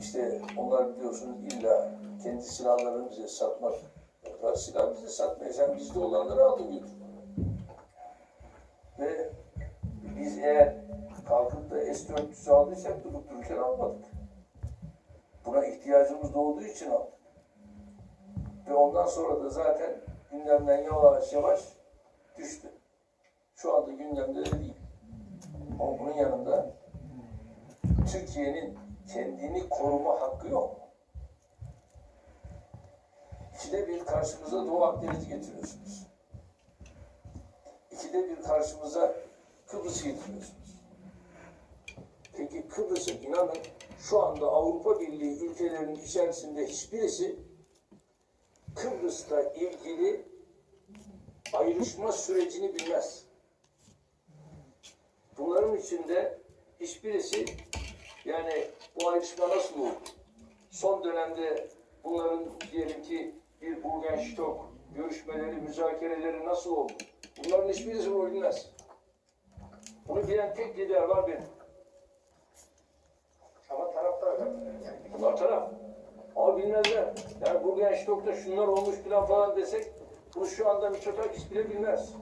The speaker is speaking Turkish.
İşte onlar biliyorsunuz illa kendi silahlarını bize satmak. Ya silah bize satmıyor. Sen bizde olanları aldın götür. Ve biz eğer kalkıp da S-400'ü aldıysak durup dururken almadık. Buna ihtiyacımız da olduğu için aldık. Ve ondan sonra da zaten gündemden yavaş yavaş düştü. Şu anda gündemde de değil. Ama bunun yanında Türkiye'nin kendini koruma hakkı yok mu? İkide bir karşımıza Doğu Akdeniz'i getiriyorsunuz. İkide bir karşımıza Kıbrıs'ı getiriyorsunuz. Peki Kıbrıs'ın inanın şu anda Avrupa Birliği ülkelerinin içerisinde hiçbirisi Kıbrıs'la ilgili ayrışma sürecini bilmez. Bunların içinde hiçbirisi yani bu ayrışma nasıl oldu? Son dönemde bunların diyelim ki bir Burgenstock görüşmeleri, müzakereleri nasıl oldu? Bunların hiçbirisi bilmez. Bunu bilen tek lider var benim. Ama taraftar. Bunlar taraf. Ama bilmezler. Yani Burgenstock'ta şunlar olmuş falan desek bunu şu anda Mitsotakis bile bilmez.